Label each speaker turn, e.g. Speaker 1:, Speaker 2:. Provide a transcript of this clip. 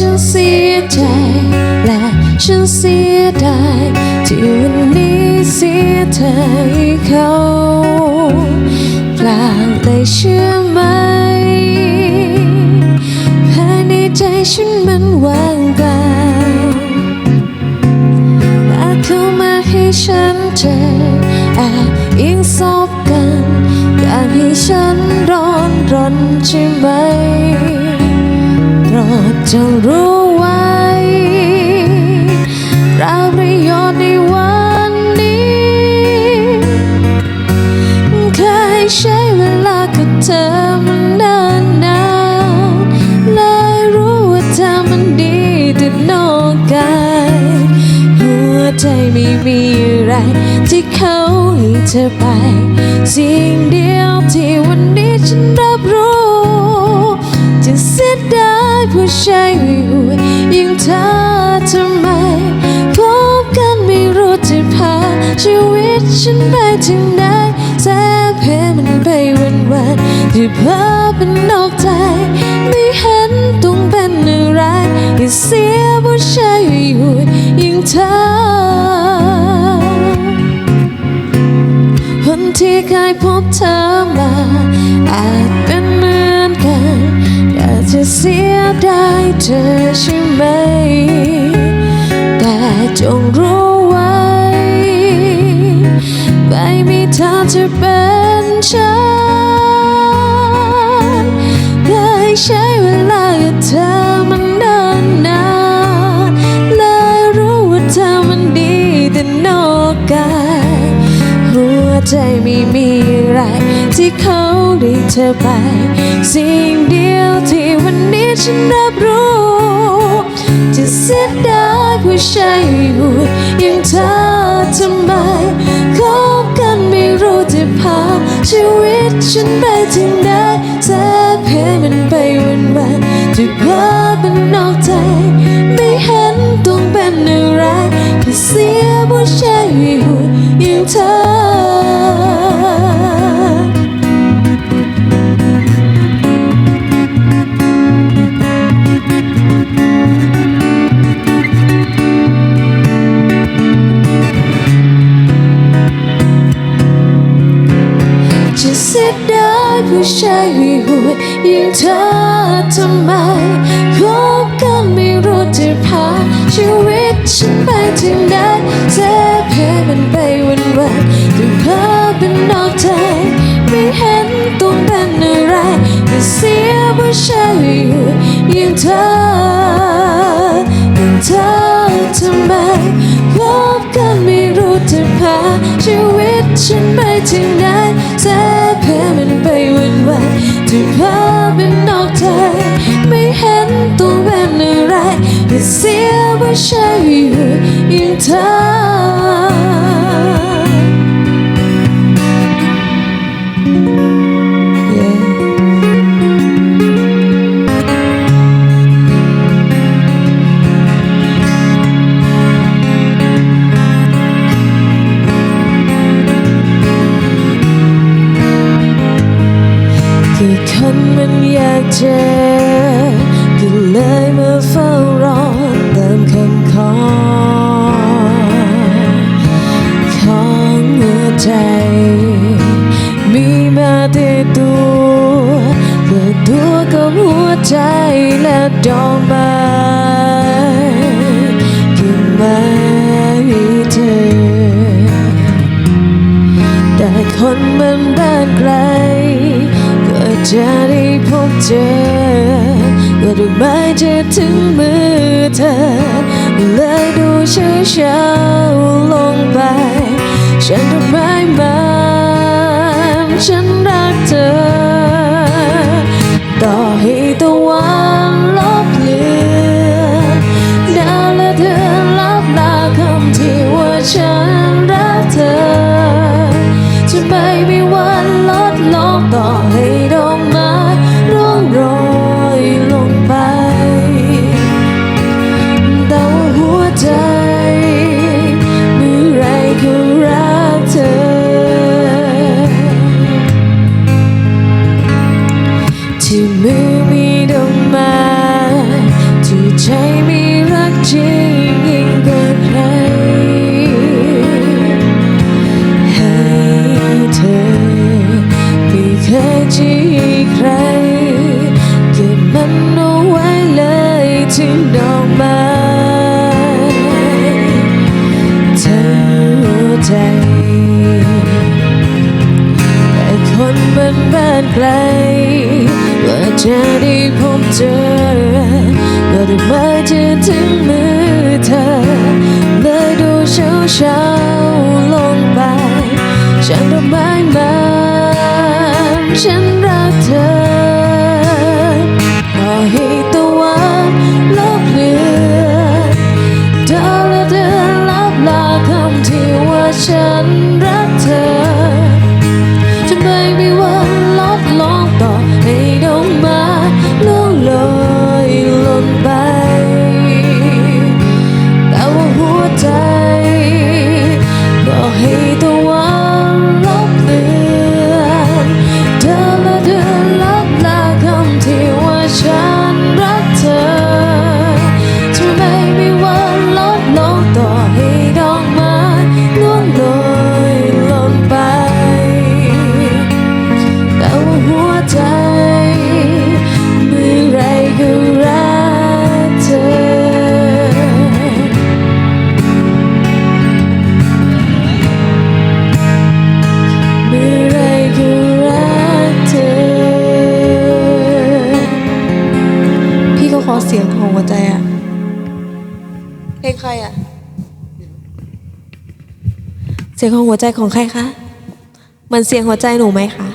Speaker 1: ฉันเสียใจ และฉันเสียดายที่วันนี้เสียเธอให้เขาเปล่าเลยเชื่อไหมภายในใจฉันมันว่างเปล่ามาเข้ามาให้ฉันเจอแอบอิงซบกัน อยากให้ฉันร้อนรนใช่ไหม ดจงรู้ไว้เราประโยชน์ในวันนี้ เคยใช้เวลากับเธอมันนานนานเลยรู้ว่าเธอมันดีแต่นอกกายหัวใจไม่มีอะไร ที่เขาให้เธอไป สิ่งเดียวที่วันนี้ฉันรับรู้ ผู้ชายห่วยๆอย่งเธอทำไมพบกันไม่รู้จะพาชีวิตฉันไปถึงไหนแสบเพมันไปวันวันที่เพ้อเป็นนอกใจ ไม่เห็นต้องเป็นอะไรอย่าเสียผู้ชายห่วยๆอย่งเธอคนที่เคยพบเธอมาอาจ จะเสียดายเธอใช่ไหม แต่จงรู้ไว้ ไม่มีทางจะเป็นฉันเคยใช้เวลากับเธอมันนานนานเลยรู้ว่าเธอมันดีแต่นอกกายหัวใจไม่มี ไรที่เขาได้เธอไป สิ่งเดียวที่วันนี้ฉันรับรู้จะเสียดายผู้ชายอยู่อย่างเธอทำไมคบกันไม่รู้จะพาชีวิตฉันไปถึงไหน จะเสียดายผู้ชายห่วยๆอย่งเธอทำไมคบกันไม่รู้จะพาชีวิตฉันไปถึงไหนเจ็บแค่มันไปวันวันๆแต่เพ้อเป็นนอกใจไม่เห็นต้องเป็นอะไรแต่เสียผู้ชายห่วยๆอย่งเธอ ฉันไปถึงไหนแทบแผลมันไปวันวันๆที่พเป็นนอกใจไม่เห็นตัวเป็นอะไรแต่เสียว่าใชายอยู่อย่างเธอ และดอกไม้คือไม่มีเธอ แต่คนมันบ้านไกลก็จะได้พบเจอก็ดอกไม้จะถึงมือเธอเลยดูเช้าเช้าลงไป ฉันทำไมมันฉันรักเธอ ใจมีรักจริงยิ่งกว่าใครให้เธอไม่เคยที่ใคร เก็บมันเอาไว้เลยที่ดอกไม้เธอใจ แต่คนมันบ้านไกลว่าจะได้พบเจอ ก็ได้มาเจอถึงมือเธอเลยดูเช้าเช้าลงไปฉันดอกไม้มันฉัน เสียงของหัวใจอะเพลงใครอะเสียงของหัวใจของใครคะ มันเสียงหัวใจหนูไหมคะ